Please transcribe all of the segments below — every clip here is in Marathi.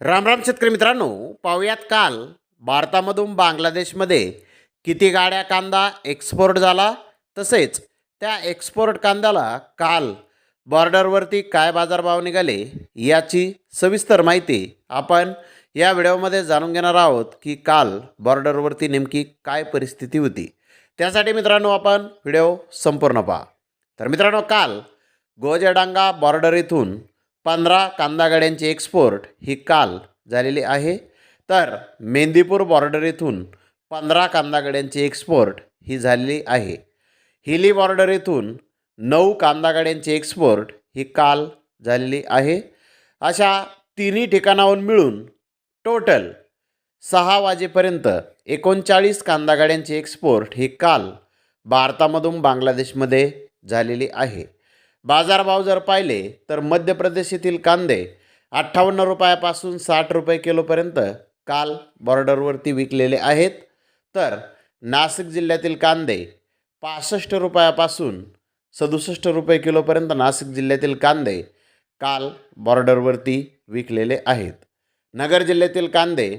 राम राम शेतकरी मित्रांनो पाहुयात काल भारतामधून बांगलादेशमध्ये किती गाड्या कांदा एक्सपोर्ट झाला? तसेच त्या एक्सपोर्ट कांद्याला काल बॉर्डरवरती काय बाजारभाव निघाले याची सविस्तर माहिती आपण या व्हिडिओमध्ये जाणून घेणार आहोत की काल बॉर्डरवरती नेमकी काय परिस्थिती होती. त्यासाठी मित्रांनो आपण व्हिडिओ संपूर्ण पहा. तर मित्रांनो काल गोजडांगा बॉर्डर इथून पंधरा कांदागाड्यांची एक्सपोर्ट ही काल झालेली आहे. तर मेंदीपूर बॉर्डर येथून पंधरा कांदागाड्यांची एक्सपोर्ट ही झालेली आहे. हिली बॉर्डर येथून नऊ कांदागाड्यांची एक्सपोर्ट ही काल झालेली आहे. अशा तिन्ही ठिकाणाहून मिळून टोटल सहा वाजेपर्यंत एकोणचाळीस कांदागाड्यांची एक्सपोर्ट ही काल भारतामधून बांगलादेशमध्ये झालेली आहे. बाजारभाव जर पाहिले तर मध्य प्रदेश येथील कांदे अठ्ठावन्न रुपयापासून साठ रुपये किलोपर्यंत काल बॉर्डरवरती विकलेले आहेत. तर नाशिक जिल्ह्यातील कांदे पासष्ट रुपयापासून सदुसष्ट रुपये किलोपर्यंत नाशिक जिल्ह्यातील कांदे काल बॉर्डरवरती विकलेले आहेत. नगर जिल्ह्यातील कांदे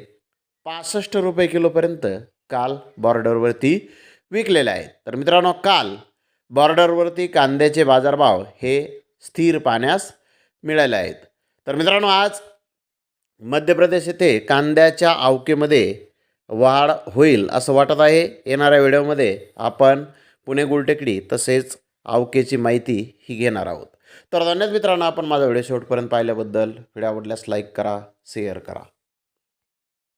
पासष्ट रुपये किलोपर्यंत काल बॉर्डरवरती विकलेले आहेत. तर मित्रांनो काल बॉर्डरवरती कांद्याचे बाजारभाव हे स्थिर पाहण्यास मिळाले आहेत. तर मित्रांनो आज मध्य प्रदेश येथे कांद्याच्या आवकेमध्ये वाढ होईल असं वाटत आहे. येणाऱ्या व्हिडिओमध्ये आपण पुणे गुलटेकडी तसेच आवकेची माहिती ही घेणार आहोत. तर धन्यवाद मित्रांनो आपण माझा व्हिडिओ शेवटपर्यंत पाहिल्याबद्दल. व्हिडिओ आवडल्यास लाईक करा शेअर करा.